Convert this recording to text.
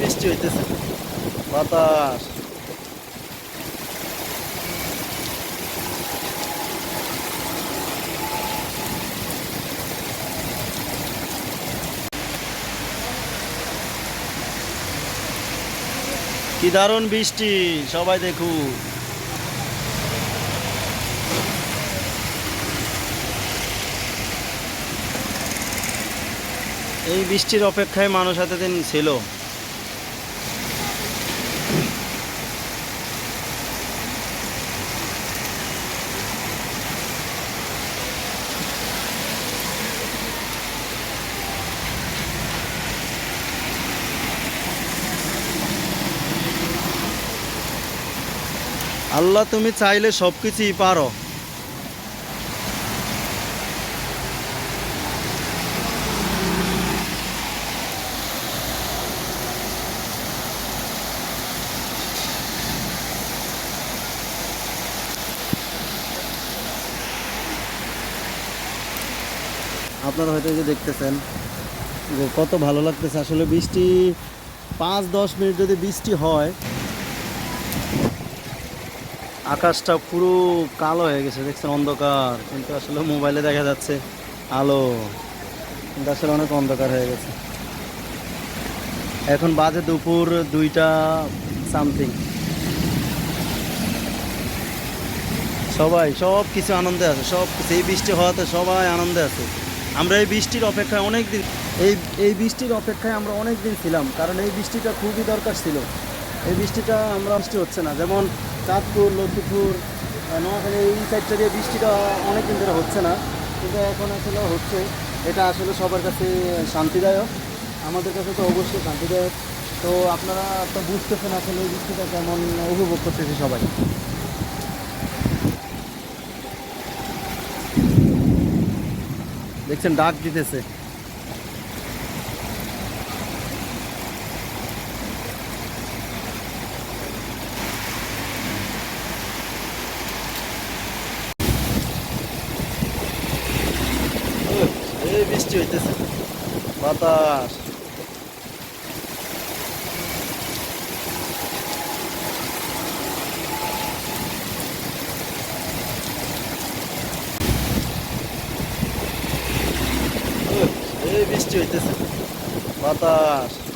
বৃষ্টি হইতেছে। বাতাস। কি দারুণ বৃষ্টি সবাই দেখুন। এই বৃষ্টির অপেক্ষায় মানুষ এতদিন ছিল। আল্লাহ তুমি চাইলে সব কিছুই পারো। আপনারা হয়তো যে দেখতেছেন যে কত ভালো লাগতেছে। আসলে বৃষ্টি পাঁচ দশ মিনিট যদি বৃষ্টি হয় আকাশটা পুরো কালো হয়ে গেছে, দেখছেন অন্ধকার। কিন্তু আসলে মোবাইলে দেখা যাচ্ছে আলো। কিন্তু আসলে অনেক অন্ধকার হয়ে গেছে। এখন বাজে দুপুর দুইটা সামথিং। সবাই সব কিছু আনন্দে আছে সব কিছু এই বৃষ্টি হওয়াতে সবাই আনন্দে আছে। আমরা এই বৃষ্টির অপেক্ষায় অনেক দিন এই এই বৃষ্টির অপেক্ষায় আমরা অনেক দিন ছিলাম, কারণ এই বৃষ্টিটা খুবই দরকার ছিল। এই বৃষ্টিটা আমরা বৃষ্টি হচ্ছে না। যেমন চাঁদপুর, লক্ষ্মীপুর নোয়াখালী, এই সাইডটা দিয়ে বৃষ্টিটা অনেক দিন ধরে হচ্ছে না। কিন্তু এখন আসলে হচ্ছে। এটা আসলে সবার কাছে শান্তিদায়ক। আমাদের কাছে তো অবশ্যই শান্তিদায়ক। তো আপনারা তো বুঝতেছেন আসলে এই বৃষ্টিটা কেমন উপভোগ করতেছে সবাই। দেখছেন, ডাক দিতেছে এই বৃষ্টি হইতেছে। বাতাস। বৃষ্টি হইতেছে। বাতাস।